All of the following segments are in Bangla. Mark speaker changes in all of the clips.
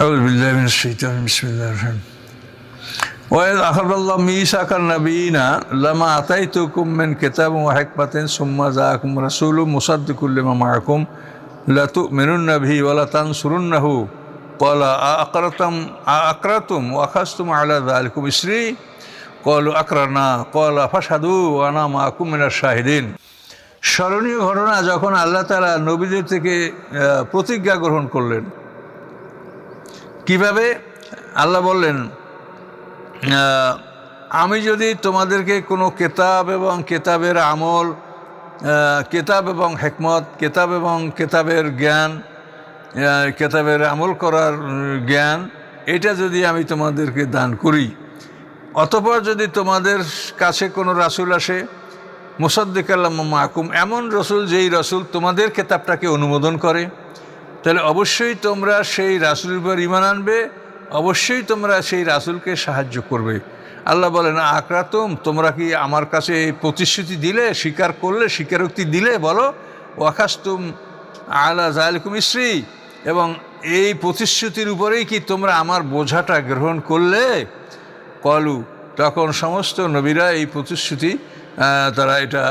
Speaker 1: أعوذ بالله من الشيطان بسم الله الرحمن الرحيم وإذ أخذ الله ميثاق النبيين لما آتيتكم من كتاب وحكمة ثم جاءكم رسول مصدق لما معكم لتؤمنن به ولتنصرنه قال أأقرتم أأقرتم وأخذتم على ذلكم إسري قالوا أقررنا قال فاشهدوا وأنا معكم من الشاهدين স্মরণীয় ঘটনা যখন আল্লাহ তালা নবীদের থেকে আহ, প্রতিজ্ঞা গ্রহণ করলেন কীভাবে? আল্লাহ বললেন আমি যদি তোমাদেরকে কোনো কেতাব এবং কেতাবের আমল কেতাব এবং হেকমত, কেতাব এবং কেতাবের জ্ঞান কেতাবের আমল করার জ্ঞান, এটা যদি আমি তোমাদেরকে দান করি, অতপর যদি তোমাদের কাছে কোনো রাসুল আসে, মুসাদ্দিক আল্লাহ মাহকুম এমন রসুল যেই রসুল তোমাদের কেতাবটাকে অনুমোদন করে তাহলে অবশ্যই তোমরা সেই রাসুলের উপর ইমান আনবে, অবশ্যই তোমরা সেই রাসুলকে সাহায্য করবে। আল্লাহ বলেন, আকরাতুম, তোমরা কি আমার কাছে এই প্রতিশ্রুতি দিলে, স্বীকার করলে, স্বীকারোক্তি দিলে, বলো? ওয়াখাস্তুম আলা জালিকুম ইসরি। এবং এই প্রতিশ্রুতির উপরেই কি তোমরা আমার বোঝাটা গ্রহণ করলে? কলু, তখন সমস্ত নবীরা এই প্রতিশ্রুতি তারা এটা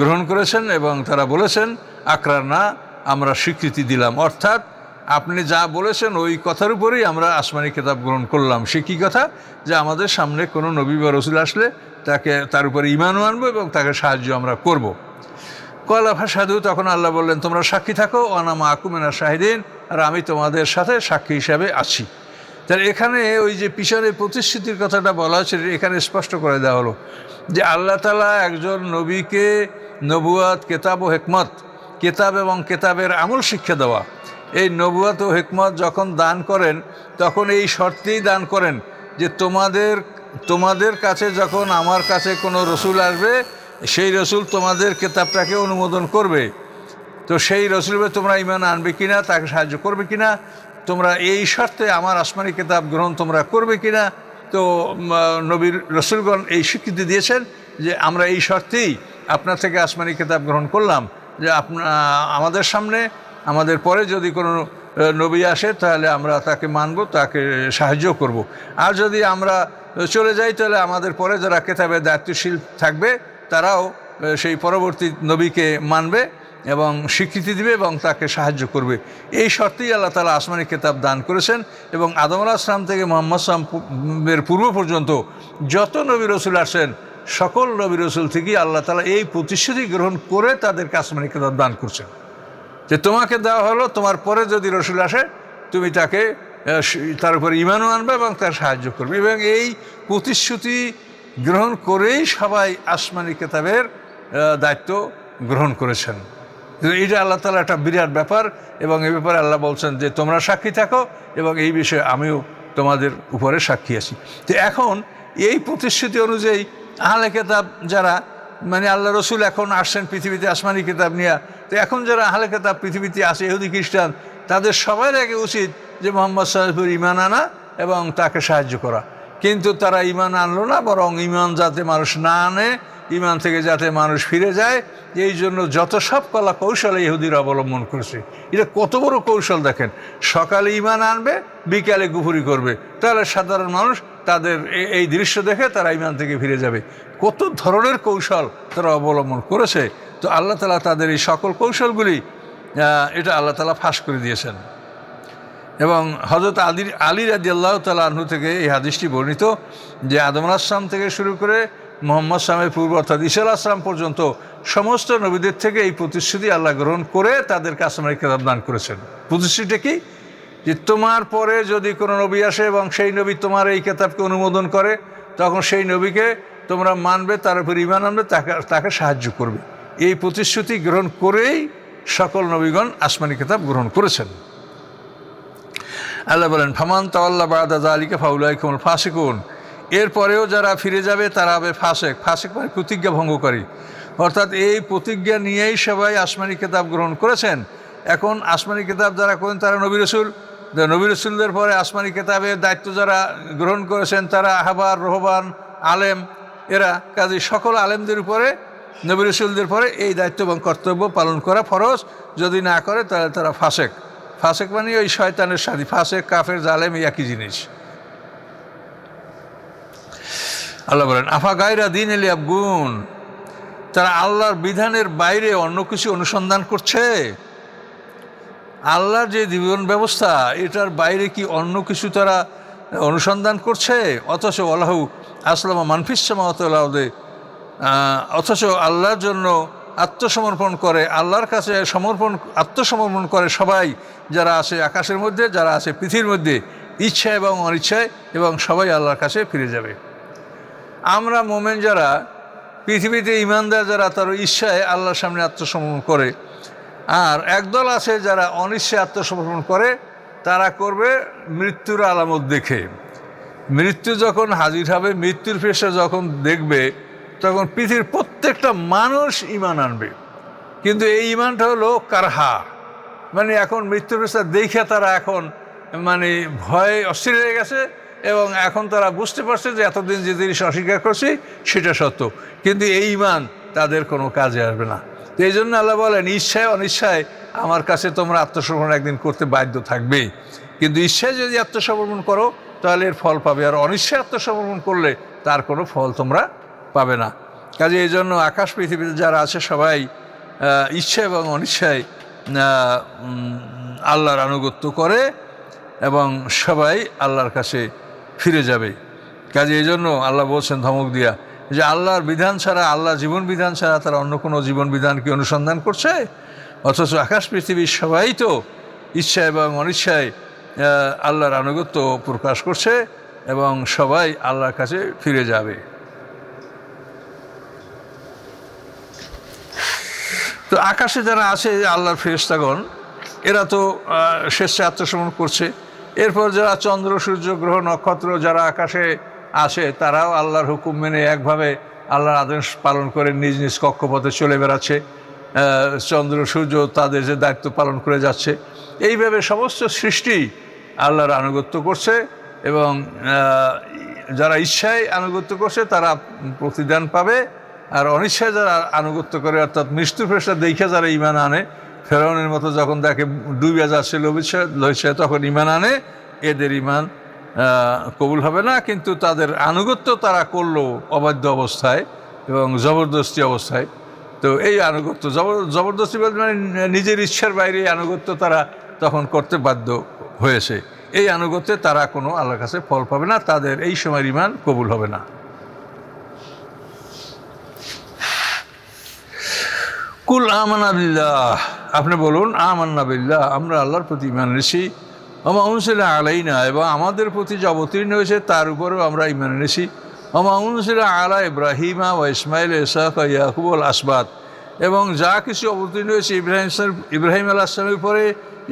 Speaker 1: গ্রহণ করেছেন এবং তারা বলেছেন আকরার না আমরা স্বীকৃতি দিলাম। অর্থাৎ আপনি যা বলেছেন ওই কথার উপরেই আমরা আসমানি কেতাব গ্রহণ করলাম। সে কী কথা? যে আমাদের সামনে কোনো নবী বা রসুল আসলে তাকে, তার উপরে ইমানও আনব এবং তাকে সাহায্য আমরা করব। কয়লা সাধু তখন আল্লাহ বললেন, তোমরা সাক্ষী থাকো অনামা আকুমেনা শাহিদিন, আর আমি তোমাদের সাথে সাক্ষী হিসাবে আছি। তাহলে এখানে ওই যে পিছনে প্রতিশ্রুতির কথাটা বলা হচ্ছে এখানে স্পষ্ট করে দেওয়া হলো যে আল্লাহ তালা একজন নবীকে নবুয়াত, কেতাব ও হেকমত কেতাব এবং কেতাবের আমল শিক্ষা দেওয়া। এই নবুয়াত ও হেকমত যখন দান করেন, তখন এই শর্তেই দান করেন যে তোমাদের তোমাদের কাছে যখন আমার কাছে কোনো রসুল আসবে, সেই রসুল তোমাদের কেতাবটাকে অনুমোদন করবে। তো সেই রসুলবে তোমরা ইমান আনবে কিনা, তাকে সাহায্য করবে কিনা, তোমরা এই শর্তে আমার আসমানি কেতাব গ্রহণ তোমরা করবে কিনা, তো নবীর রসুলগণ এই স্বীকৃতি দিয়েছেন যে আমরা এই শর্তেই আপনার থেকে আসমানি কিতাব গ্রহণ করলাম। যে আপনা, আমাদের সামনে, আমাদের পরে যদি কোনো নবী আসে, তাহলে আমরা তাকে মানব, তাকে সাহায্য করব। আর যদি আমরা চলে যাই, তাহলে আমাদের পরে যারা কেতাবের দায়িত্বশীল থাকবে, তারাও সেই পরবর্তী নবীকে মানবে এবং স্বীকৃতি দিবে এবং তাকে সাহায্য করবে এই শর্তেই আল্লাহ তালা আসমানি কেতাব দান করেছেন এবং আদম আলাহ আসলাম থেকে মোহাম্মদ সালামের পূর্ব পর্যন্ত যত নবী রসুল আসেন সকল নবী রসুল থেকেই আল্লাহ তালা এই প্রতিশ্রুতি গ্রহণ করে তাদেরকে আসমানি কেতাব দান করছেন। যে তোমাকে দেওয়া হলো, তোমার পরে যদি রসুল আসে, তুমি তাকে তার উপর ইমানও আনবে এবং তার সাহায্য করবে। এবং এই প্রতিশ্রুতি গ্রহণ করেই সবাই আসমানি কেতাবের দায়িত্ব গ্রহণ করেছেন। এটা আল্লাহ তালা একটা বিরাট ব্যাপার এবং এই ব্যাপারে আল্লাহ বলছেন যে, তোমরা সাক্ষী থাকো এবং এই বিষয়ে আমিও তোমাদের উপরে সাক্ষী আছি। তো এখন এই প্রতিশ্রুতি অনুযায়ী আহলে কেতাব যারা মানে আল্লাহ রসুল এখন আসছেন পৃথিবীতে আসমানি কিতাব নিয়ে। তো এখন যারা আহলে কেতাব পৃথিবীতে আসে ইহুদি খ্রিস্টান, তাদের সবার আগে উচিত যে মোহাম্মদ সাহেবুর ইমান আনা এবং তাকে সাহায্য করা। কিন্তু তারা ইমান আনলো না, বরং ইমান যাতে মানুষ না আনে ইমান থেকে যাতে মানুষ ফিরে যায়, এই জন্য যত সব কলা কৌশল ইহুদিরা অবলম্বন করেছে। এটা কত বড় কৌশল দেখেন। সকালে ইমান আনবে, বিকালে গুফুরি করবে। তাহলে সাধারণ মানুষ তাদের এই দৃশ্য দেখে তারা ইমান থেকে ফিরে যাবে। কত ধরনের কৌশল তারা অবলম্বন করেছে। তো আল্লাহ তালা তাদের এই সকল কৌশলগুলি এটা আল্লাহ তালা ফাঁস করে দিয়েছেন। এবং হজরত আলী আলী রাজি আল্লাহ তালু থেকে এই হাদিসটি বর্ণিত যে আদম আসলাম থেকে শুরু করে মোহাম্মদ সালামের পূর্ব অর্থাৎ ঈশা আসলাম পর্যন্ত সমস্ত নবীদের থেকে এই প্রতিশ্রুতি আল্লাহ গ্রহণ করে তাদেরকে আসমানি কেতাব দান করেছেন। প্রতিশ্রুতিটা কি? যে তোমার পরে যদি কোনো নবী আসে এবং সেই নবী তোমার এই কেতাবকে অনুমোদন করে, তখন সেই নবীকে তোমরা মানবে, তার উপর ইমান আনবে, তাকে তাকে সাহায্য করবে। এই প্রতিশ্রুতি গ্রহণ করেই সকল নবীগণ আসমানি কেতাব গ্রহণ করেছেন। আল্লাহ বলেন, ফামান তাল্লা বাদা আলীকে ফাউলাই কমল ফাসেকুন। এরপরেও যারা ফিরে যাবে, তারা হবে ফাসেক। ফাসেক মানে প্রতিজ্ঞা ভঙ্গকারী। অর্থাৎ এই প্রতিজ্ঞা নিয়েই সবাই আসমানি কেতাব গ্রহণ করেছেন। এখন আসমানি কেতাব যারা করেন, তারা নবী রসুল। নবী রসুলদের পরে আসমানি কেতাবের দায়িত্ব যারা গ্রহণ করেছেন, তারা আহবার, রহবান, আলেম, এরা কাজে সকল আলেমদের উপরে নবী রসুলদের পরে এই দায়িত্ব এবং কর্তব্য পালন করা ফরজ। যদি না করে, তাহলে তারা ফাসেক। ফাসেক মানে ওই শয়তানের সাথী। ফাসেক, কাফের, জালেম একই জিনিস। আল্লাহ বলেন, আফা গায়রা দিন এলি আবগুন? তারা আল্লাহর বিধানের বাইরে অন্য কিছু অনুসন্ধান করছে। আল্লাহর যে জীবন ব্যবস্থা, এটার বাইরে কি অন্য কিছু তারা অনুসন্ধান করছে? অথচ আল্লাহ আসলামা মানফিসামাউদ্দে অথচ আল্লাহর জন্য আত্মসমর্পণ করে, আল্লাহর কাছে সমর্পণ, আত্মসমর্পণ করে সবাই যারা আছে আকাশের মধ্যে, যারা আছে পৃথিবীর মধ্যে ইচ্ছা এবং অনিচ্ছায়, এবং সবাই আল্লাহর কাছে ফিরে যাবে। আমরা মোমেন যারা, পৃথিবীতে ইমানদার যারা তার ইচ্ছায় আল্লাহর সামনে আত্মসমর্পণ করে। আর একদল আছে যারা অনিচ্ছায় আত্মসমর্পণ করে, তারা করবে মৃত্যুর আলামত দেখে। মৃত্যু যখন হাজির হবে, মৃত্যুর ফেসে যখন দেখবে, তখন পৃথিবীর প্রত্যেকটা মানুষ ইমান আনবে। কিন্তু এই ইমানটা হলো কারহা। মানে এখন মৃত্যুর ফেসা দেখে তারা এখন মানে ভয়ে অস্থির হয়ে গেছে এবং এখন তারা বুঝতে পারছে যে এতদিন যে জিনিস অস্বীকার করছি, সেটা সত্য। কিন্তু এই ইমান তাদের কোনো কাজে আসবে না। এই জন্য আল্লাহ বলেন ইচ্ছায় অনিচ্ছায় আমার কাছে তোমরা আত্মসমর্পণ একদিন করতে বাধ্য থাকবে। কিন্তু ইচ্ছায় যদি আত্মসমর্পণ করো, তাহলে এর ফল পাবে। আর অনিচ্ছায় আত্মসমর্পণ করলে তার কোনো ফল তোমরা পাবে না। কাজে এই জন্য আকাশ পৃথিবীতে যারা আছে সবাই ইচ্ছা এবং অনিচ্ছায় আল্লাহর আনুগত্য করে এবং সবাই আল্লাহর কাছে ফিরে যাবে। কাজে এই জন্য আল্লাহ বলছেন, ধমক দিয়া যে আল্লাহর বিধান ছাড়া আল্লাহ জীবন বিধান ছাড়া তারা অন্য কোনো জীবন বিধান কি অনুসন্ধান করছে? অথচ আকাশ পৃথিবীর সবাই তো ইচ্ছা এবং অনিচ্ছায় আল্লাহর আনুগত্য প্রকাশ করছে এবং সবাই আল্লাহর কাছে ফিরে যাবে। তো আকাশে যারা আছে আল্লাহর ফেরেস্তাগণ এরা তো শেষে আত্মসমর্পণ করছে। এরপর যারা চন্দ্র, সূর্য, গ্রহ, নক্ষত্র, যারা আকাশে আসে, তারাও আল্লাহর হুকুম মেনে একভাবে আল্লাহর আদেশ পালন করে নিজ নিজ কক্ষপথে চলে বেড়াচ্ছে। চন্দ্র, সূর্য তাদের যে দায়িত্ব পালন করে যাচ্ছে। এইভাবে সমস্ত সৃষ্টি আল্লাহর আনুগত্য করছে এবং যারা ইচ্ছায় আনুগত্য করছে তারা প্রতিদান পাবে। আর অনিচ্ছায় যারা আনুগত্য করে, অর্থাৎ মৃত্যু ফেসা দেখে যারা ইমান আনে, ফেরাউনের মতো যখন দেখে ডুবিয়া যাচ্ছে লইছে তখন ইমান আনে, এদের ইমান কবুল হবে না, কিন্তু তাদের আনুগত্য তারা করল অবাধ্য অবস্থায় এবং জবরদস্তি অবস্থায়। তো এই আনুগত্য জবরদস্তি মানে নিজের ইচ্ছার বাইরে আনুগত্য তারা তখন করতে বাধ্য হয়েছে। এই আনুগত্যে তারা কোনো আল্লাহর কাছে ফল পাবে না, তাদের এই সময় ইমান কবুল হবে না। কুল আমানাবিল্লাহ আপনি বলুন আমান্নাবিল্লাহ আমরা আল্লাহর প্রতি ইমান এনেছি। আমা উনসিলা আলাইনা এবং আমাদের প্রতি যা অবতীর্ণ হয়েছে, তার উপরেও আমরা ইমান এনেছি। আমা উনসিলা আলা ইব্রাহিমা ও ইসমাইল, ইসাক ইয়াকুবুল আসবাদ এবং যা কিছু অবতীর্ণ হয়েছে, ইব্রাহিম ইব্রাহিম আল আসলামের উপরে,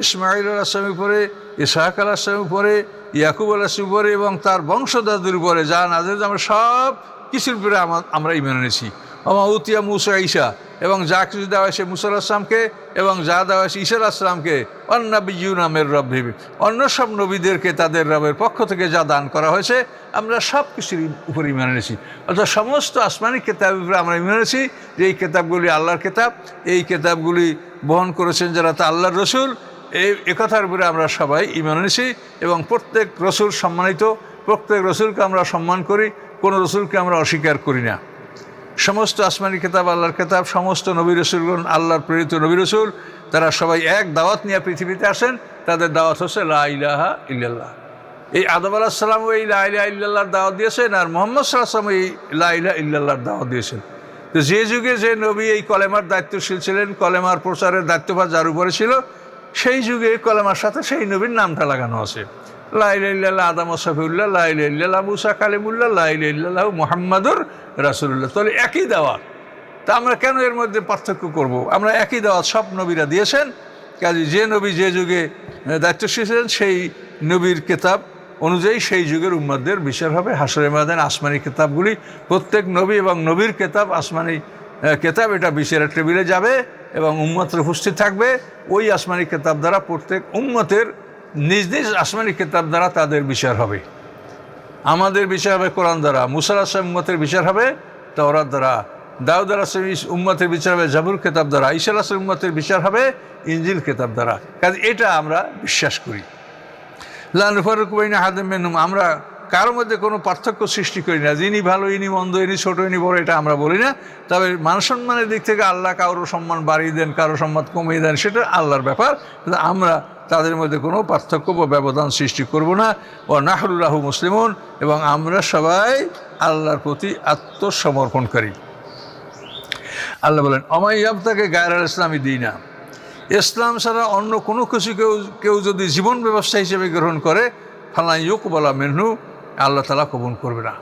Speaker 1: ইসমাইল আল আসলামের উপরে ইসাহাক আল আসলামের উপরে, ইয়াকুব আল আসলামের উপরে, এবং তার বংশদাদের উপরে, যা নাজের আমরা সব কিছুর উপরে আমরা ইমান এনেছি। আমা উতিয়া মুসা ঈশা, এবং যা কিছু দেওয়া মুসাল আসলামকে এবং যা দেওয়া হয়েছে ঈশ্বর আসলামকে অন্নাবিজু নামের রব ভেবে অন্য সব নবীদেরকে তাদের রবের পক্ষ থেকে যা দান করা হয়েছে, আমরা সব কিছুর উপর ইমান এনেছি। অর্থাৎ সমস্ত আসমানি কেতাবের উপরে আমরা ইমান এনেছি, যে এই কেতাবগুলি আল্লাহর কেতাব, এই কেতাবগুলি বহন করেছেন যারা তা আল্লাহর রসুল এই একথার উপরে আমরা সবাই ইমান এনেছি, এবং প্রত্যেক রসুল সম্মানিত, প্রত্যেক রসুলকে আমরা সম্মান করি, কোনো রসুলকে আমরা অস্বীকার করি না। সমস্ত আসমানি কেতাব, আল্লাহর কেতাব, সমস্ত নবী রসুলগণ, আল্লাহর প্রেরিত নবী রসুল, তারা সবাই এক দাওয়াত নিয়ে পৃথিবীতে আসেন, তাদের দাওয়াত হচ্ছে লা ইলাহা ইল্লাল্লাহ। এই আদম আলাহিসাল্লাম এই লা ইলাহা ইল্লাল্লাহর দাওয়াত দিয়েছেন আর মোহাম্মদ সাল্লাম এই লা ইলাহা ইল্লাল্লাহর দাওয়াত দিয়েছেন। তো যে যুগে যে নবী এই কলেমার দায়িত্বশীল ছিলেন, কলেমার প্রচারের দায়িত্বভার যার উপরে ছিল, সেই যুগে কলেমার সাথে সেই নবীর নামটা লাগানো আছে। লাইল্লাহ আদাম সফিউল্লাহ লাইল্লাহ মুসা কালিমুল্লাহ লাইল্লাহ মোহাম্মদুর রাসুল্লাহ তাহলে একই দাওয়াত। তা আমরা কেন এর মধ্যে পার্থক্য করব। আমরা একই দাওয়াত সব নবীরা দিয়েছেন। কাজে যে নবী যে যুগে দায়িত্বশীল ছিলেন, সেই নবীর কেতাব অনুযায়ী সেই যুগের উম্মাদের বিচার হবে। হাসরে মাদান আসমানি কেতাবগুলি, প্রত্যেক নবী এবং নবীর কেতাব, আসমানি কেতাব, এটা বিচারের টেবিলে যাবে এবং উম্মতের উপস্থিত থাকবে। ওই আসমানি কেতাব দ্বারা প্রত্যেক উম্মতের নিজ নিজ আসমানি কেতাব দ্বারা তাদের বিচার হবে। আমাদের বিচার হবে কোরআন দ্বারা মুসাল আসলামের বিচার হবে তওরাত দ্বারা, দাউদ আলাহ উম্মতের বিচার হবে, জাবুর কেতাব দ্বারা ঈশা আলাহ উম্মতের বিচার হবে ইঞ্জিল কেতাব দ্বারা। কাজে এটা আমরা বিশ্বাস করি। লানুফারুকুবাইনা হাদেম আমরা কারোর মধ্যে কোনো পার্থক্য সৃষ্টি করি না। যিনি ভালো, ইনি মন্দ, ইনি ছোটো, ইনি বড়, এটা আমরা বলি না। তবে মান সম্মানের দিক থেকে আল্লাহ কারোর সম্মান বাড়িয়ে দেন, কারও সম্মান কমিয়ে দেন, সেটা আল্লাহর ব্যাপার। আমরা তাদের মধ্যে কোনো পার্থক্য বা ব্যবধান সৃষ্টি করব না। ও নাহরুল্লাহ মুসলিমন, এবং আমরা সবাই আল্লাহর প্রতি আত্মসমর্পণকারী। আল্লাহ বলেন অমাইয়াব তাকে গায়ের আল ইসলামী দিই না ইসলাম ছাড়া অন্য কোনো কিছু কেউ কেউ যদি জীবন ব্যবস্থা হিসেবে গ্রহণ করে ফালাই ইউক বলা মেনু আল্লাহ তালা কবুল করবে না।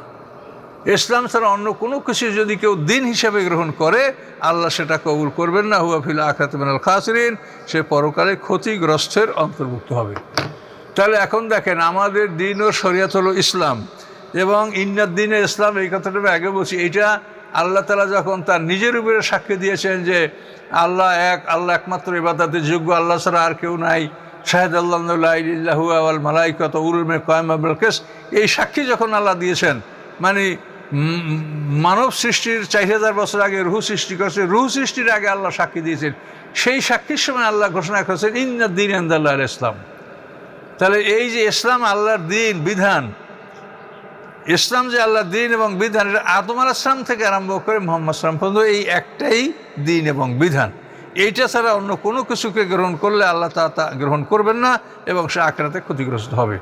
Speaker 1: ইসলাম ছাড়া অন্য কোনো কিছু যদি কেউ দিন হিসেবে গ্রহণ করে, আল্লাহ সেটা কবুল করবেন না। হুয়াফিল আখাত মেনাল খাসরিন। সে পরকালে ক্ষতিগ্রস্তের অন্তর্ভুক্ত হবে। তাহলে এখন দেখেন আমাদের দিন ও শরিয়াত হলো ইসলাম। এবং ইন্নার দিনে ইসলাম, এই কথাটা আমি আগে বলছি, এটা আল্লাহ তালা যখন তার নিজের উপরে সাক্ষী দিয়েছেন যে আল্লাহ এক, আল্লাহ একমাত্র ইবাদাতের যোগ্য, আল্লাহ ছাড়া আর কেউ নাই। শাহেদ আল্লাহ আল মালাইকত উলমে কয়েম আবুল কেস এই সাক্ষী যখন আল্লাহ দিয়েছেন মানে মানব সৃষ্টির চার হাজার বছর আগে রুহু সৃষ্টি করেছে, রুহু সৃষ্টির আগে আল্লাহ সাক্ষী দিয়েছেন। সেই সাক্ষীর সময় আল্লাহ ঘোষণা করেছেন ইন্নার দিন আন্দাল্লাহ ইসলাম। তাহলে এই যে ইসলাম আল্লাহর দিন বিধান, ইসলাম যে আল্লাহর দিন এবং বিধান, এটা আদম আলাহাম থেকে আরম্ভ করে মোহাম্মদ সালাম পর্যন্ত এই একটাই দিন এবং বিধান। এইটা ছাড়া অন্য কোনো কিছুকে গ্রহণ করলে আল্লাহ তা তা গ্রহণ করবেন না এবং সে আখড়াতে ক্ষতিগ্রস্ত হবে।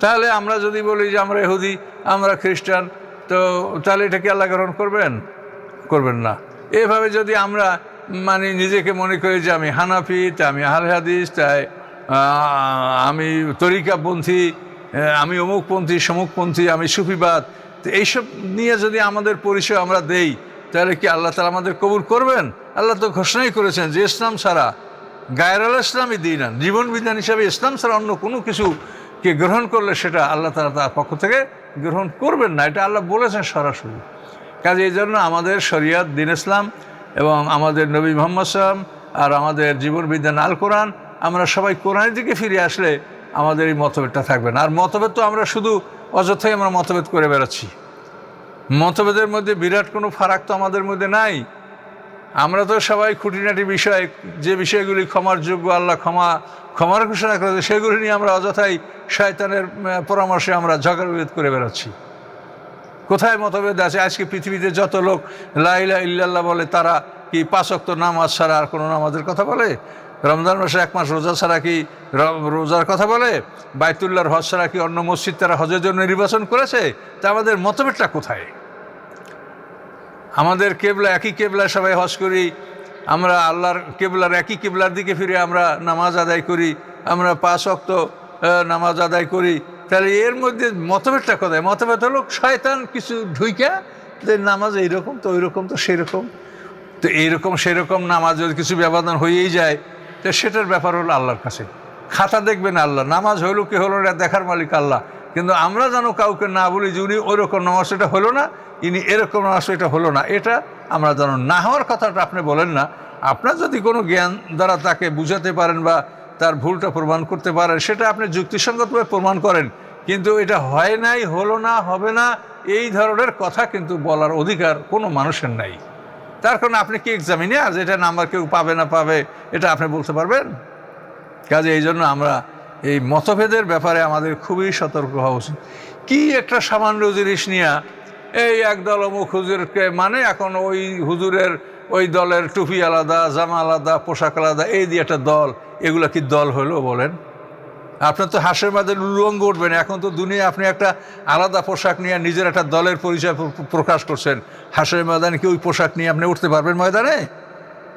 Speaker 1: তাহলে আমরা যদি বলি যে আমরা এহুদি আমরা খ্রিস্টান তো তাহলে এটা কি আল্লাহ গ্রহণ করবেন? করবেন না। এভাবে যদি আমরা মানে নিজেকে মনে করি যে আমি হানাফি তা আমি আহল হাদিস, তাই আমি তরিকাপন্থী আমি অমুকপন্থী, সমুকপন্থী, আমি সুফিবাদ, তো এইসব নিয়ে যদি আমাদের পরিচয় আমরা দেই, তাহলে কি আল্লাহ তালা আমাদের কবুল করবেন? আল্লাহ তো ঘোষণাই করেছেন যে ইসলাম ছাড়া গায়ের আল ইসলামই দিই না জীবন বিধান হিসাবে ইসলাম ছাড়া অন্য কোনো কিছুকে গ্রহণ করলে সেটা আল্লাহ তালা তার পক্ষ থেকে গ্রহণ করবেন না, এটা আল্লাহ বলেছেন সরাসরি। কাজে এই জন্য আমাদের শরিয়াত, দিন ইসলাম এবং আমাদের নবী মোহাম্মদ সালাম আর আমাদের জীবন বিজ্ঞান আল কোরআন আমরা সবাই কোরআনের দিকে ফিরে আসলে আমাদের এই মতভেদটা থাকবে না। আর মতভেদ তো আমরা শুধু অযথাই আমরা মতভেদ করে বেড়াচ্ছি। মতভেদের মধ্যে বিরাট কোনো ফারাক তো আমাদের মধ্যে নাই। আমরা তো সবাই খুঁটিনাটি বিষয়, যে বিষয়গুলি ক্ষমার যোগ্য, আল্লাহ ক্ষমা ক্ষমার ঘোষণা করেছে সেগুলি নিয়ে আমরা অযথাই শয়তানের পরামর্শে আমরা ঝগড়াবিরোধ করে বেড়াচ্ছি। কোথায় মতভেদ আছে? আজকে পৃথিবীতে যত লোক লাইলা ইল্লাল্লাহ বলে, তারা কি পাঁচক্ত নামাজ ছাড়া আর কোনো নামাজের কথা বলে? রমজান মাসে এক মাস রোজা ছাড়া কি রোজার কথা বলে? বাইতুল্লাহর হজ ছাড়া কি অন্য মসজিদ তারা হজের জন্য নির্বাচন করেছে? তা আমাদের মতভেদটা কোথায়? আমাদের কেবলা, একই কেবলায় সবাই হজ করি আমরা আল্লাহর কেবলার একই কেবলার দিকে ফিরে আমরা নামাজ আদায় করি, আমরা পাঁচ অক্ত নামাজ আদায় করি। তাহলে এর মধ্যে মতভেদটা কোথায়? মতভেদ হলো শয়তান কিছু ঢুইকা যে নামাজ এইরকম তো ওইরকম তো সেরকম। তো এইরকম সেরকম নামাজ যদি কিছু ব্যবধান হয়েই যায়, তো সেটার ব্যাপার হলো আল্লাহর কাছে। খাতা দেখবেন আল্লাহ, নামাজ হইল কি হলো না দেখার মালিক আল্লাহ। কিন্তু আমরা যেন কাউকে না বলি যে উনি ওইরকম নামাজ এটা হলো না, ইনি এরকম নামাজ এটা হলো না। এটা আমরা যেন না হওয়ার কথাটা আপনি বলেন না, আপনার যদি কোনো জ্ঞান দ্বারা তাকে বুঝাতে পারেন বা তার ভুলটা প্রমাণ করতে পারেন, সেটা আপনি যুক্তিসঙ্গতভাবে প্রমাণ করেন। কিন্তু এটা হয় নাই, হলো না, হবে না, এই ধরনের কথা কিন্তু বলার অধিকার কোনো মানুষের নাই। তার কারণে আপনি কি এক্সামিনে আজ এটা নাম্বার কেউ পাবে না পাবে, এটা আপনি বলতে পারবেন? কাজে এই জন্য আমরা এই মতভেদের ব্যাপারে আমাদের খুবই সতর্ক হওয়া উচিত। কী একটা সামান্য জিনিস নিয়ে এই একদল অমুক হুজুরকে মানে এখন ওই হুজুরের ওই দলের টুপি আলাদা, জামা আলাদা, পোশাক আলাদা, এই দিয়ে একটা দল। এগুলো কি দল হলো বলেন? আপনার তো হাসের মাঝে উলঙ্গ উঠবেন এখন তো দুনিয়া আপনি একটা আলাদা পোশাক নিয়ে নিজের একটা দলের পরিচয় প্রকাশ করছেন। হাসের ময়দানে কি ওই পোশাক নিয়ে আপনি উঠতে পারবেন ময়দানে?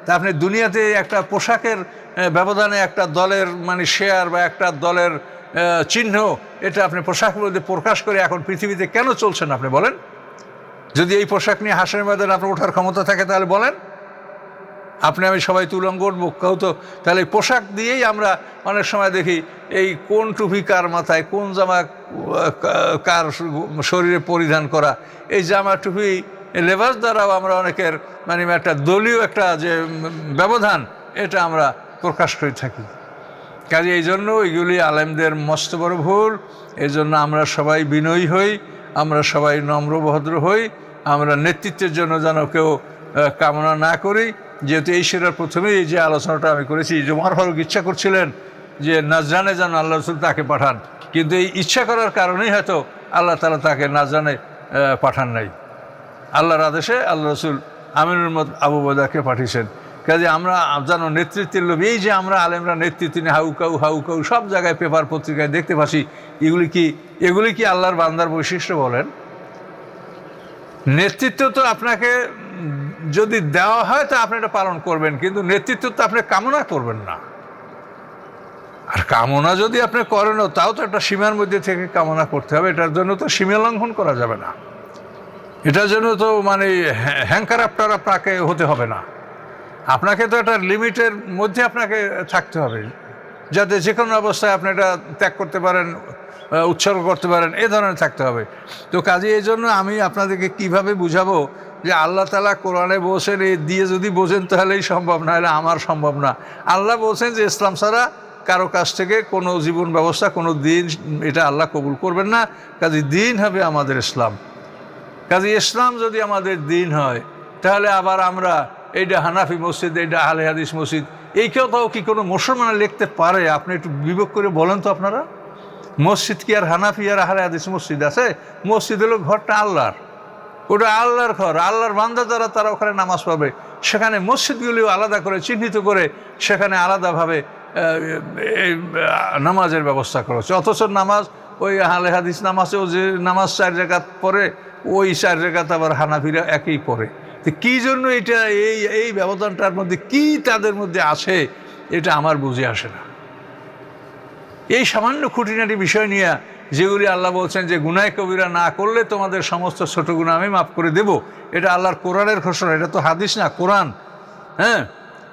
Speaker 1: তা আপনি দুনিয়াতে একটা পোশাকের ব্যবধানে একটা দলের মানে শেয়ার বা একটা দলের চিহ্ন, এটা আপনি পোশাকের মধ্যে প্রকাশ করে এখন পৃথিবীতে কেন চলছেন আপনি বলেন? যদি এই পোশাক নিয়ে হাসের ময়দানে আপনার ওঠার ক্ষমতা থাকে, তাহলে বলেন। আপনি, আমি সবাই তুলঙ্গ উঠবো, কেউ তো তাহলে পোশাক দিয়েই আমরা অনেক সময় দেখি, এই কোন টুপি কার মাথায়, কোন জামা কার শরীরে পরিধান করা। এই জামা টুপি লেবাস দ্বারাও আমরা অনেকের মানে একটা দলীয় একটা যে ব্যবধান, এটা আমরা প্রকাশ করে থাকি। কাজে এই জন্য এইগুলি আলেমদের মস্ত বড় ভুল, এই জন্য আমরা সবাই বিনয়ী হই। আমরা সবাই নম্র ভদ্র হই, আমরা নেতৃত্বের জন্য যেন কেউ কামনা না করি। যেহেতু এই সেরার প্রথমেই যে আলোচনাটা আমি করেছি, জুমার ফারুক ইচ্ছা করছিলেন যে নাজরানে যেন আল্লাহ রসুল তাকে পাঠান। কিন্তু এই ইচ্ছা করার কারণেই হয়তো আল্লাহ তালা তাকে নাজরানে পাঠান নাই। আল্লাহর আদেশে আল্লাহ রসুল আমিনুর মত আবু বদাকে পাঠিয়েছেন। কাজে আমরা যেন নেতৃত্বের লোভ। এই যে আমরা আলেমরা নেতৃত্ব নিয়ে হাউকাউ হাউকাউ সব জায়গায় পেপার পত্রিকায় দেখতে পাচ্ছি, এগুলি কি এগুলি কি আল্লাহর বান্দার বৈশিষ্ট্য বলেন? নেতৃত্ব তো আপনাকে যদি দেওয়া হয় তো আপনি এটা পালন করবেন, কিন্তু নেতৃত্ব তো আপনি কামনা করবেন না। আর কামনা যদি আপনি করেনও তাও তো একটা সীমার মধ্যে থেকে কামনা করতে হবে, এটার জন্য তো সীমা লঙ্ঘন করা যাবে না। এটার জন্য তো মানে হ্যাঙ্কার আপনার আপনাকে হতে হবে না। আপনাকে তো একটা লিমিটের মধ্যে আপনাকে থাকতে হবে, যাতে যে কোনো অবস্থায় আপনি এটা ত্যাগ করতে পারেন উৎসর্গ করতে পারেন, এ ধরনের থাকতে হবে। তো কাজে এই জন্য আমি আপনাদেরকে কীভাবে বুঝাবো যে আল্লাহ তালা কোরআনে বলছেন এই দিয়ে যদি বোঝেন তাহলেই সম্ভব না হলে আমার সম্ভব না। আল্লাহ বলছেন যে ইসলাম ছাড়া কারও কাছ থেকে কোনো জীবন ব্যবস্থা, কোনো দিন এটা আল্লাহ কবুল করবেন না। কাজে দিন হবে আমাদের ইসলাম। কাজে ইসলাম যদি আমাদের দিন হয়, তাহলে আবার আমরা এইটা হানাফি মসজিদ এইটা আলে হাদিস মসজিদ, এই কথাও কি কোনো মুসলমান লিখতে পারে? আপনি একটু বিবেক করে বলেন তো আপনারা। মসজিদ কি আর হানাফি আর আহলে হাদিস মসজিদ আছে? মসজিদ হলো ঘরটা আল্লাহর। ওটা আল্লাহর ঘর। আল্লাহর বান্দা দ্বারা তারা ওখানে নামাজ পাবে সেখানে মসজিদগুলিও আলাদা করে, চিহ্নিত করে সেখানে আলাদাভাবে এই নামাজের ব্যবস্থা করেছে অথচ নামাজ, ওই আহলে হাদিস নামাজেও যে নামাজ চার জায়গাত পড়ে, ওই চার জায়গাত আবার হানাফিরা একই পড়ে। কী জন্য এটা এই এই ব্যবধানটার মধ্যে কি তাদের মধ্যে আছে, এটা আমার বুঝে আসে না। এই সামান্য খুঁটিনাটি বিষয় নিয়ে যেগুলি আল্লাহ বলছেন যে গুনায় কবিরা না করলে তোমাদের সমস্ত ছোট গুণা আমি মাফ করে দেব, এটা আল্লাহর কোরআনের ঘোষণা, এটা তো হাদিস না, কোরআন। হ্যাঁ?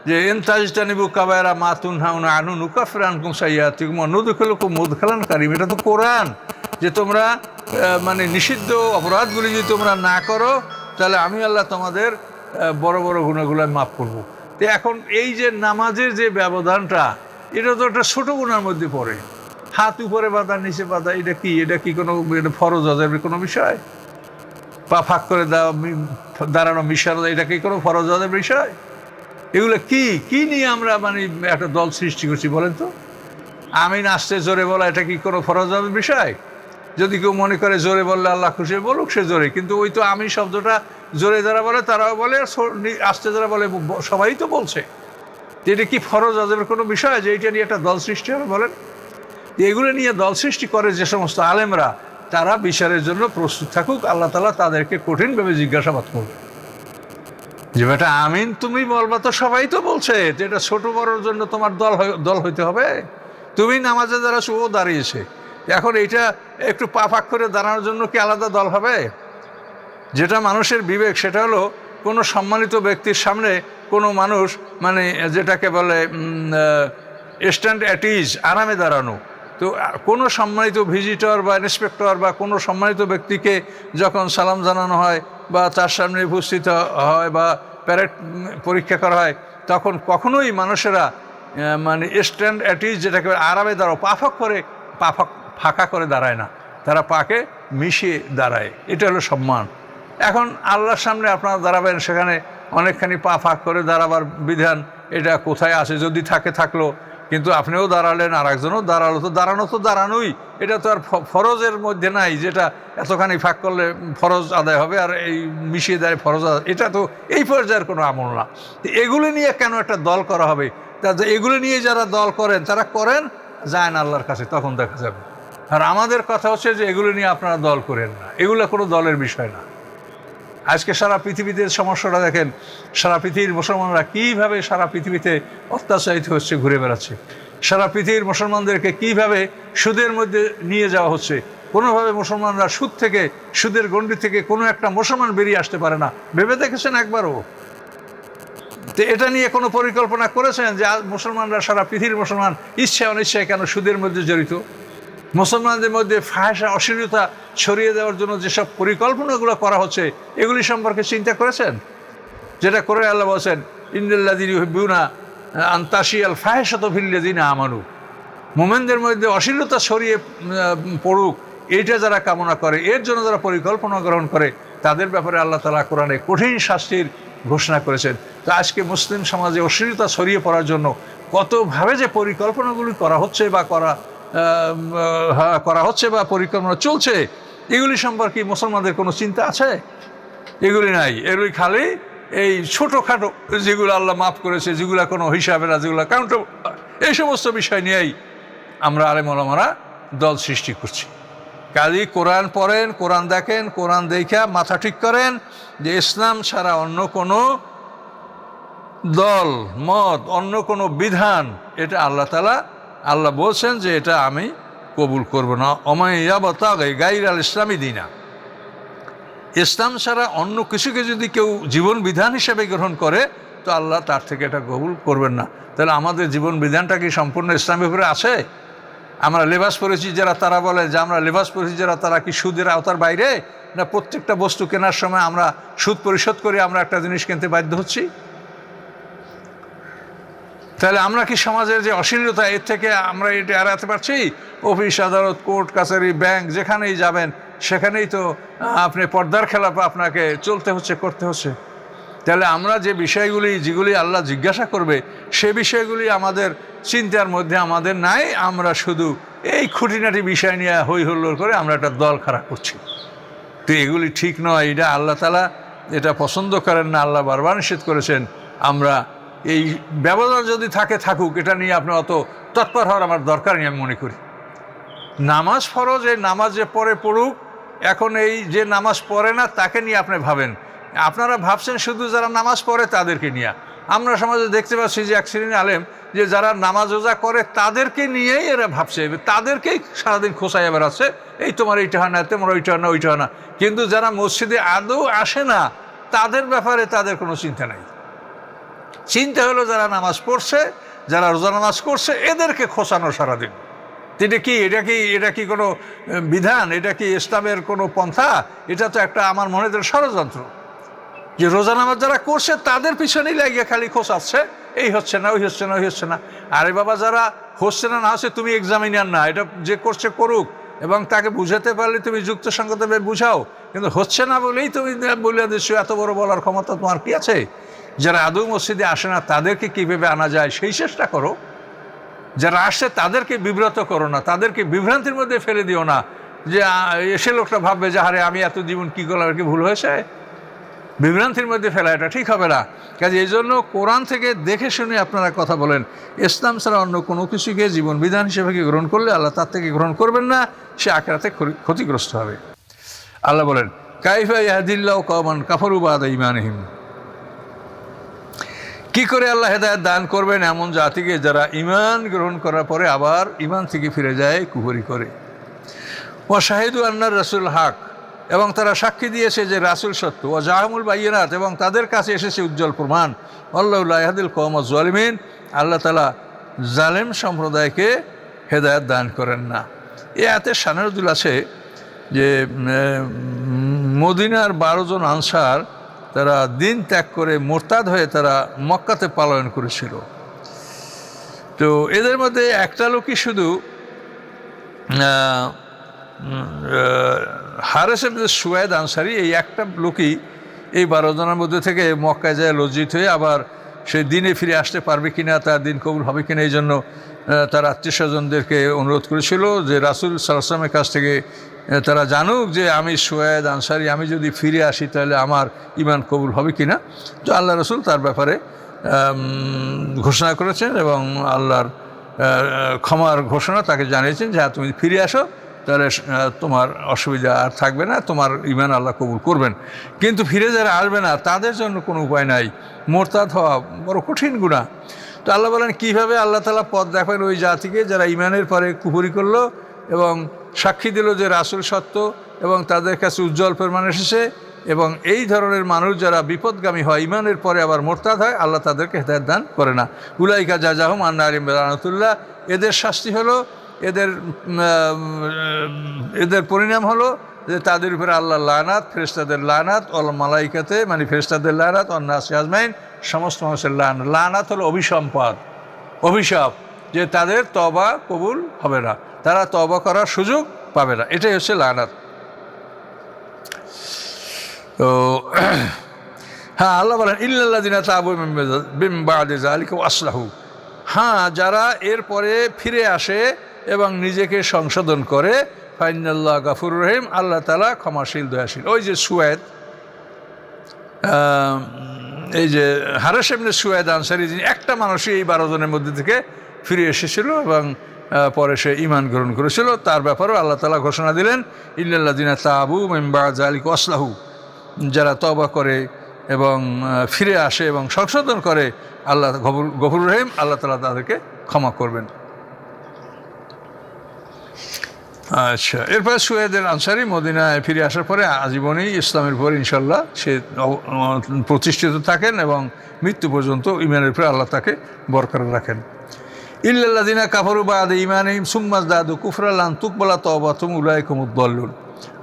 Speaker 1: যে এন তাজটানিবু কাবায়রা মাতুন হাউনা আনু নুকাফিরান কুম সাইয়া তুকুম অনুদুখেল কুম মুদখালান কারিম। এটা তো কোরআন। যে তোমরা মানে নিষিদ্ধ অপরাধগুলি যদি তোমরা না করো তাহলে আমি আল্লাহ তোমাদের বড় বড় গুণাগুলো মাফ করব। তো এখন এই যে নামাজের যে ব্যবধানটা, এটা তো একটা ছোটো গুণার মধ্যে পড়ে। হাত উপরে বাঁধা, নিচে বাঁধা, এটা কি? এটা কি কোনো ফরজ আজাবের কোনো বিষয়? পা ফাঁক করে দেওয়া দাঁড়ানো, মিশানো, এটা কি কোনো ফরজ আজাবের বিষয়? এগুলো কি? কি নিয়ে আমরা মানে একটা দল সৃষ্টি করছি বলেন তো? আমি নাচতে জোরে বলা, এটা কি কোনো ফরজ আজাবের বিষয়? যদি কেউ মনে করে জোরে বললে আল্লাহ খুশি বলুক সে জোরে। কিন্তু ওই তো আমি শব্দটা জোরে যারা বলে, তারাও বলে সো- যারা বলে সবাই তো বলছে। এটা কি ফরজ আজমের কোনো বিষয় যে এটা নিয়ে একটা দল সৃষ্টি হবে বলেন? এগুলো নিয়ে দল সৃষ্টি করে যে সমস্ত আলেমরা, তারা বিচারের জন্য প্রস্তুত থাকুক, আল্লাহ তালা তাদেরকে কঠিনভাবে জিজ্ঞাসাবাদ করবে যে বেটা, আমিন তুমি বলবা তো সবাই তো বলছে, যে এটা ছোট বড়োর জন্য তোমার দল দল হইতে হবে। তুমি নামাজে যারা ও দাঁড়িয়েছে এখন এইটা একটু পা ফাঁক করে দাঁড়ানোর জন্য কি আলাদা দল হবে? যেটা মানুষের বিবেক, সেটা হলো কোনো সম্মানিত ব্যক্তির সামনে কোনো মানুষ মানে যেটাকে বলে স্ট্যান্ড অ্যাট ইজ আরামে দাঁড়ানো। তো কোনো সম্মানিত ভিজিটর বা ইন্সপেক্টর বা কোনো সম্মানিত ব্যক্তিকে যখন সালাম জানানো হয় বা তার সামনে উপস্থিত হয় বা প্যারেড পরীক্ষা করা হয়, তখন কখনোই মানুষেরা মানে স্ট্যান্ড অ্যাট ইজ যেটাকে আরামে দাঁড়াও, পাফাক করে, পাফাক ফাঁকা করে দাঁড়ায় না। তারা পাকে মিশিয়ে দাঁড়ায়। এটা হলো সম্মান। এখন আল্লাহর সামনে আপনারা দাঁড়াবেন, সেখানে অনেকখানি পা ফাঁক করে দাঁড়াবার বিধান, এটা কোথায় আছে? যদি থাকে, থাকল। কিন্তু আপনিও দাঁড়ালেন আর একজনও দাঁড়াল তো, দাঁড়ানো তো দাঁড়ানোই। এটা তো আর ফরজের মধ্যে নাই, যেটা এতখানি ফাঁক করলে ফরজ আদায় হবে আর এই মিশিয়ে দেয় ফরজ এটা তো এই পর্যায়ের কোনো আমল না। এগুলো নিয়ে কেন একটা দল করা হবে? তা এগুলো নিয়ে যারা দল করেন তারা করেন, যায় না আল্লাহর কাছে, তখন দেখা যাবে। আর আমাদের কথা হচ্ছে যে এগুলো নিয়ে আপনারা দল করেন না। এগুলো কোনো দলের বিষয় না। আজকে সারা পৃথিবীতে সমস্যাটা দেখেন, সারা পৃথিবীর মুসলমানরা কীভাবে সারা পৃথিবীতে অত্যাচারিত হচ্ছে, ঘুরে বেড়াচ্ছে। সারা পৃথিবীর মুসলমানদেরকে কীভাবে সুদের মধ্যে নিয়ে যাওয়া হচ্ছে। কোনোভাবে মুসলমানরা সুদ থেকে, সুদের গণ্ডি থেকে কোনো একটা মুসলমান বেরিয়ে আসতে পারে না। ভেবে দেখেছেন একবারও? তো এটা নিয়ে কোনো পরিকল্পনা করেছেন যে মুসলমানরা, সারা পৃথিবীর মুসলমান ইচ্ছা অনিচ্ছায় কেন সুদের মধ্যে জড়িত? মুসলমানদের মধ্যে ফাহাসা, অশ্লীলতা ছড়িয়ে দেওয়ার জন্য যেসব পরিকল্পনাগুলো করা হচ্ছে, এগুলি সম্পর্কে চিন্তা করেছেন? যেটা করে আল্লাহ বলছেন ইন্দিল্লাদিন বিউনা আন্তাসি আল ফাহেসত ভিল্লাদিনা আমানু। মোমেনদের মধ্যে অশ্লীলতা ছড়িয়ে পড়ুক এইটা যারা কামনা করে, এর জন্য যারা পরিকল্পনা গ্রহণ করে, তাদের ব্যাপারে আল্লাহ তালা কোরআনে কঠিন শাস্তির ঘোষণা করেছেন। তো আজকে মুসলিম সমাজে অশ্লীলতা ছড়িয়ে পড়ার জন্য কতভাবে যে পরিকল্পনাগুলি করা হচ্ছে বা করা করা হচ্ছে বা পরিকল্পনা চলছে, এগুলি সম্পর্কে মুসলমানদের কোনো চিন্তা আছে? এগুলি নাই, এগুলি খালি এই ছোটোখাটো যেগুলো আল্লাহ মাফ করেছে, যেগুলো কোনো হিসাবে না, যেগুলো কাউন্ট এই সমস্ত বিষয় নিয়েই আমরা আলেমলামারা দল সৃষ্টি করছি। কাজী কোরআন পড়েন, কোরআন দেখেন, কোরআন দেখা মাথা ঠিক করেন যে ইসলাম ছাড়া অন্য কোনো দল, মত, অন্য কোনো বিধান, এটা আল্লাহ তালা আল্লাহ বলছেন যে এটা আমি কবুল করব না। অমাইয়াবতা গাইর আল ইসলামী দিনা। ইসলাম ছাড়া অন্য কিছুকে যদি কেউ জীবন বিধান হিসেবে গ্রহণ করে, তো আল্লাহ তার থেকে এটা কবুল করবেন না। তাহলে আমাদের জীবন বিধানটা কি সম্পূর্ণ ইসলামের উপরে আছে? আমরা লেবাস পরেছি যারা, তারা বলে যে আমরা লেবাস পরেছি যারা, তারা কি সুদের আওতার বাইরে? না প্রত্যেকটা বস্তু কেনার সময় আমরা সুদ পরিশোধ করে আমরা একটা জিনিস কিনতে বাধ্য হচ্ছি? তাহলে আমরা কি সমাজের যে অশ্লীলতা, এর থেকে আমরা এটা এড়াতে পারছি? অফিস, আদালত, কোর্ট, কাছারি, ব্যাংক, যেখানেই যাবেন, সেখানেই তো আপনি পর্দার খেলাপ আপনাকে চলতে হচ্ছে, করতে হচ্ছে। তাহলে আমরা যে বিষয়গুলি, যেগুলি আল্লাহ জিজ্ঞাসা করবে, সে বিষয়গুলি আমাদের চিন্তার মধ্যে আমাদের নাই। আমরা শুধু এই খুঁটিনাটি বিষয় নিয়ে হই হল্লোড় করে আমরা একটা দল খারাপ করছি। তো এগুলি ঠিক নয়। এটা আল্লাহ তালা এটা পছন্দ করেন না, আল্লাহ বারবার নিষেধ করেছেন, আমরা এই ব্যবধান যদি থাকে, থাকুক, এটা নিয়ে আপনি অত তৎপর হওয়ার আমার দরকার নেই, আমি মনে করি। নামাজ ফরজ, এই নামাজ পরে পড়ুক, এখন এই যে নামাজ পড়ে না, তাকে নিয়ে আপনি ভাবেন। আপনারা ভাবছেন শুধু যারা নামাজ পড়ে, তাদেরকে নিয়ে। আমরা সমাজে দেখতে পাচ্ছি যে এক আলেম, যে যারা নামাজ ওজা করে, তাদেরকে নিয়েই এরা ভাবছে। তাদেরকেই সারাদিন খোঁচাইয়া বেড়াচ্ছে, এই তোমার এইটা হয় না, তোমার ওইটা হয় না, ওইটা হয় না। কিন্তু যারা মসজিদে আদৌ আসে না, তাদের ব্যাপারে তাদের কোনো চিন্তা নাই। চিন্তা হলো যারা নামাজ পড়ছে, যারা রোজা নামাজ করছে, এদেরকে খোঁচানো সারাদিন এটা কি এটা কি এটা কি কোনো বিধান? এটা কি ইসলামের কোনো পন্থা? এটা তো একটা আমার মনে ষড়যন্ত্র। যে রোজা নামাজ যারা করছে, তাদের পিছনেই লাগিয়ে খালি খোঁচাচ্ছে। এই হচ্ছে না, ওই হচ্ছে না, ওই হচ্ছে না। আরে বাবা, যারা হচ্ছে না না হচ্ছে, তুমি এক্সামিনার না। এটা যে করছে করুক, এবং তাকে বুঝাতে পারলে তুমি যুক্তিসঙ্গতভাবে বুঝাও। কিন্তু হচ্ছে না বলেই তুমি বলে দিচ্ছ, এত বড় বলার ক্ষমতা তোমার কি আছে? যারা আদৌ মসজিদে আসে না, তাদেরকে কীভাবে আনা যায় সেই চেষ্টা করো। যারা আসছে তাদেরকে বিব্রত করো না, তাদেরকে বিভ্রান্তির মধ্যে ফেলে দিও না যে এসে লোকটা ভাববে যে, আরে, আমি এত জীবন কী করলাম আর কি ভুল হয়েছে? বিভ্রান্তির মধ্যে ফেলা, এটা ঠিক হবে না। কাজে এই জন্য কোরআন থেকে দেখে শুনে আপনারা কথা বলেন, ইসলাম ছাড়া অন্য কোনো কিছুকে জীবন বিধান হিসেবে গ্রহণ করলে আল্লাহ তার থেকে গ্রহণ করবেন না, সে আখেরাতে ক্ষতি- ক্ষতিগ্রস্ত হবে। আল্লাহ বলেন, কাইফা ইয়াদিল্লাহ কমান কাফরুবাদ ইমানহিম কি করে আল্লাহ হেদায়ত দান করবেন এমন জাতিকে যারা ইমান গ্রহণ করার পরে আবার ইমান থেকে ফিরে যায়, কুহরি করে। ও শাহিদু আন্নার রসুল হাক, এবং তারা সাক্ষী দিয়েছে যে রাসুল সত্য। ও জাহামুল বাইনাত এবং তাদের কাছে এসেছে উজ্জ্বল প্রমাণ। আল্লাহুল কম জলিমিন আল্লাহ তালা জালেম সম্প্রদায়কে হেদায়ত দান করেন না। এ এতে সানারুদ্দুল আছে যে মদিনার বারো জন আনসার তারা দিন ত্যাগ করে মোরতাদ হয়ে তারা মক্কাতে পালন করেছিল। তো এদের মধ্যে একটা লোকই শুধু হারেস সুয়েদ আনসারি, এই একটা লোকই এই বারো জনের মধ্যে থেকে মক্কায় যায় লজ্জিত হয়ে আবার সে দিনে ফিরে আসতে পারবে কিনা, তার দিন কবুল হবে কিনা এই জন্য তার আত্মীয় স্বজনদেরকে অনুরোধ করেছিল যে রাসুল সালামের কাছ থেকে তারা জানুক যে আমি সোয়েদ, আনসারি, আমি যদি ফিরে আসি তাহলে আমার ইমান কবুল হবে কি না তো আল্লাহ রসুল তার ব্যাপারে ঘোষণা করেছেন এবং আল্লাহর ক্ষমার ঘোষণা তাকে জানিয়েছেন যে হ্যাঁ তুমি ফিরে আসো, তাহলে তোমার অসুবিধা আর থাকবে না, তোমার ইমান আল্লাহ কবুল করবেন। কিন্তু ফিরে যারা আসবে না, তাদের জন্য কোনো উপায় নাই। মোরতাদ হওয়া বড় কঠিন গুণা তো আল্লাহ বলেন, কীভাবে আল্লাহ তালা পথ দেখাবেন ওই জাতিকে যারা ইমানের পরে কুপুরি করল এবং সাক্ষী দিল যে রাসুল সত্য এবং তাদের কাছে উজ্জ্বল প্রমাণ এসেছে এবং এই ধরনের মানুষ যারা বিপদগামী হয় ইমানের পরে আবার মোরতাদ হয়, আল্লাহ তাদেরকে হেদায়ত দান করে না। উলাইকা জাজাহম আন্না আলিম রানতুল্লাহ। এদের শাস্তি হলো, এদের এদের পরিণাম হলো যে তাদের উপরে আল্লাহ লানাত ফেরেস্তাদের লানাত, অল মালাইকাতে মানে ফেরেস্তাদের লানাত অন্নাস আজমাইন, সমস্ত মানুষের লান, লানাত হলো অভিসম্পাদ, অভিশাপ, যে তাদের তবা কবুল হবে না। তারা তবা করার সুযোগ পাবে না। এটাই হচ্ছে লানাত। তো হ্যাঁ আল্লাহ বলেন ইল্লাল্লাহ দিনা তাবু বিম্বাদে জালিক আসলাহু। হ্যাঁ যারা এরপরে ফিরে আসে এবং নিজেকে সংশোধন করে ফাইনাল্লাহ গাফুর রহিম, আল্লাহ তালা ক্ষমাশীল, দয়াশীল। ওই যে সুয়েদ এই যে হারেস এমনি সুয়েদ আনসারি, যিনি একটা মানুষই এই বারো জনের মধ্যে থেকে ফিরে এসেছিল এবং পরে সে ইমান গ্রহণ করেছিল। তার ব্যাপারেও আল্লাহ তালা ঘোষণা দিলেন ইল্লাল্লাহ দিনা তাবু মেম্বা জালিক আসলাহু যারা তবা করে এবং ফিরে আসে এবং সংশোধন করে, আল্লাহ গফুর গফুর রহিম, আল্লাহ তালা তাদেরকে ক্ষমা করবেন। আচ্ছা এরপরে সুয়েদের আনসারি মদিনায় ফিরে আসার পরে আজীবনেই ইসলামের উপর ইনশাল্লাহ সে প্রতিষ্ঠিত থাকেন এবং মৃত্যু পর্যন্ত ইমানের উপরে আল্লাহ তাকে বরকরার রাখেন। ইল্লাদিনা কাফরু বা আদে ইমানিম সুম্মাজ দাদু কুফরালান তুকবলা তবাতুম উলাই কুমুদ্দল্লুন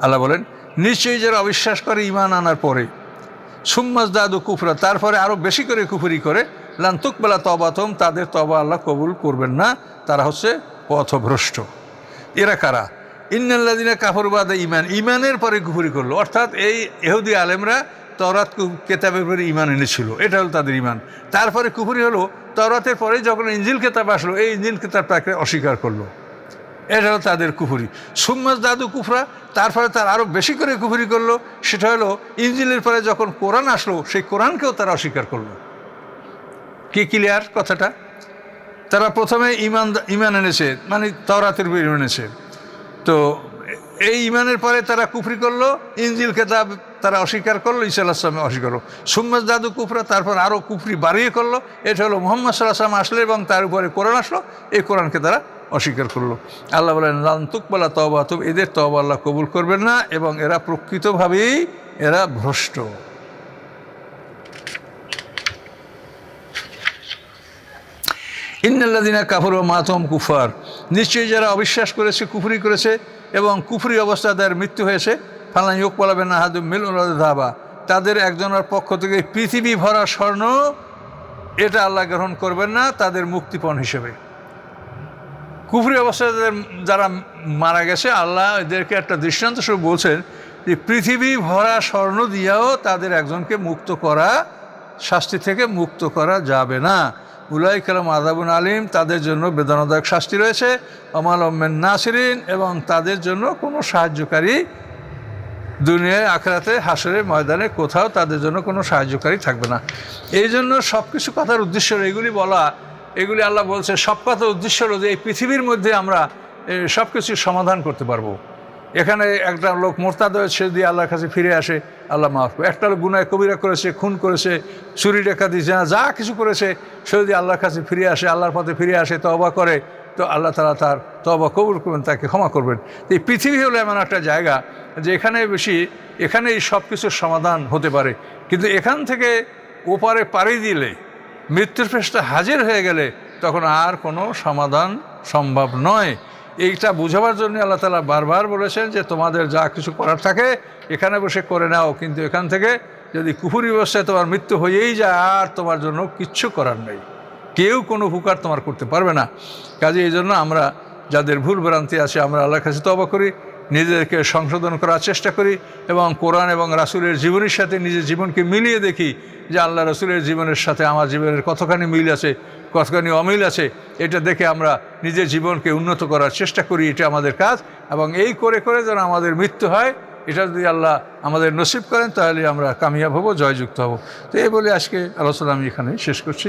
Speaker 1: আল্লাহ বলেন, নিশ্চয়ই যারা অবিশ্বাস করে ইমান আনার পরে সুম্মাজ দাদু কুফরা, তারপরে আরও বেশি করে কুফরি করে লান্তুকবেলা তবাতম তাদের তবা আল্লাহ কবুল করবেন না, তারা হচ্ছে পথভ্রষ্ট। এরা কারা? ইন্নাল্লাদিনা কাফরবাদ ইমান ইমানের পরে কুফরি করল। অর্থাৎ এই এহুদি আলেমরা তরাত কেতাবের পরে ইমান এনেছিল। এটা হলো তাদের ইমান তারপরে কুফরি হলো তরাতের পরে যখন ইঞ্জিল কেতাব আসলো, এই ইঞ্জিল কেতাবটাকে অস্বীকার করল। এটা হলো তাদের কুফুরি। সুম্মাস দাদু কুফরা, তারপরে তার আরও বেশি করে কুফুরি করল। সেটা হলো ইঞ্জিলের পরে যখন কোরআন আসলো, সেই কোরআনকেও তারা অস্বীকার করল। কি ক্লিয়ার কথাটা? তারা প্রথমে ইমান ইমান এনেছে মানে তরাতের বই এনেছে। তো এই ইমানের পরে তারা কুফরি করল ইঞ্জিল কেতাব তারা অস্বীকার করল, ঈসা আলাহিসামে অস্বীকার করল। দাদু কুফরা, তারপর আরও কুফরি বাড়িয়ে করল। এটা হলো মোহাম্মদ সাল্লাহ সাল্লাম আসলে এবং তার উপরে কোরআন আসলো, এই কোরআনকে তারা অস্বীকার করল। আল্লাহ বলেন লান্তুক বলা তবা তব এদের তবা আল্লাহ কবুল করবেন না এবং এরা প্রকৃতভাবেই এরা ভ্রষ্ট। ইন্নাল্লাদিনা কাফর ও মাতম কুফার নিশ্চয়ই যারা অবিশ্বাস করেছে, কুফরি করেছে এবং কুফরি অবস্থায় তাদের মৃত্যু হয়েছে। ফালান ইয়োগ পালাবেন না হাদু মিল ধাবা। তাদের একজনের পক্ষ থেকে পৃথিবী ভরা স্বর্ণ, এটা আল্লাহ গ্রহণ করবেন না, তাদের মুক্তিপণ হিসেবে। কুফরি অবস্থায় যারা মারা গেছে, আল্লাহ এদেরকে একটা দৃষ্টান্ত স্বরূপ বলছেন যে, পৃথিবী ভরা স্বর্ণ দিয়েও তাদের একজনকে মুক্ত করা, শাস্তি থেকে মুক্ত করা যাবে না। উলাই কালাম আদাবুন আলিম, তাদের জন্য বেদনাদায়ক শাস্তি রয়েছে। অমাল ওমেন নাসিরিন, এবং তাদের জন্য কোনো সাহায্যকারী দুনিয়ায় আখরাতে হাসরে ময়দানে কোথাও তাদের জন্য কোনো সাহায্যকারী থাকবে না। এই জন্য সব কিছু কথার উদ্দেশ্য এগুলি বলা। এগুলি আল্লাহ বলছে, সব কথার উদ্দেশ্য হলো যে এই পৃথিবীর মধ্যে আমরা সব কিছুর সমাধান করতে পারব। এখানে একটা লোক মোরতাদ হয়ে সে দিয়ে আল্লাহর কাছে ফিরে আসে, আল্লাহ মাফ একটা লোক গুনায় কবিরা করেছে, খুন করেছে, চুরি রেখা দিয়েছে না যা কিছু করেছে, সে যদি আল্লাহর কাছে ফিরে আসে, আল্লাহর পথে ফিরে আসে তবা করে। তো আল্লাহ তালা তার তবা কবুল করবেন, তাকে ক্ষমা করবেন। এই পৃথিবী হলো এমন একটা জায়গা যে এখানে বেশি, এখানেই সব কিছুর সমাধান হতে পারে। কিন্তু এখান থেকে ওপারে পাড়ি দিলে, মৃত্যুর পেশটা হাজির হয়ে গেলে, তখন আর কোনো সমাধান সম্ভব নয়। এইটা বোঝাবার জন্য আল্লাহ তালা বারবার বলেছেন যে তোমাদের যা কিছু করার থাকে, এখানে বসে করে নাও। কিন্তু এখান থেকে যদি কুফুরি অবস্থায় তোমার মৃত্যু হয়েই যায়, আর তোমার জন্য কিচ্ছু করার নেই। কেউ কোনো উপকার তোমার করতে পারবে না। কাজে এই জন্য আমরা যাদের ভুল ভ্রান্তি আছে, আমরা আল্লাহর কাছে তবা করি, নিজেদেরকে সংশোধন করার চেষ্টা করি এবং কোরআন এবং রাসুলের জীবনের সাথে নিজের জীবনকে মিলিয়ে দেখি যে আল্লাহ রসুলের জীবনের সাথে আমার জীবনের কতখানি মিল আছে। কতখানি অমিল আছে, এটা দেখে আমরা নিজের জীবনকে উন্নত করার চেষ্টা করি, এটা আমাদের কাজ। এবং এই করে করে যেন আমাদের মৃত্যু হয়, এটা যদি আল্লাহ আমাদের নসিব করেন, তাহলে আমরা কামিয়াব হব, জয়যুক্ত হব। তো এই বলে আজকে আলোচনা আমি এখানে শেষ করছি।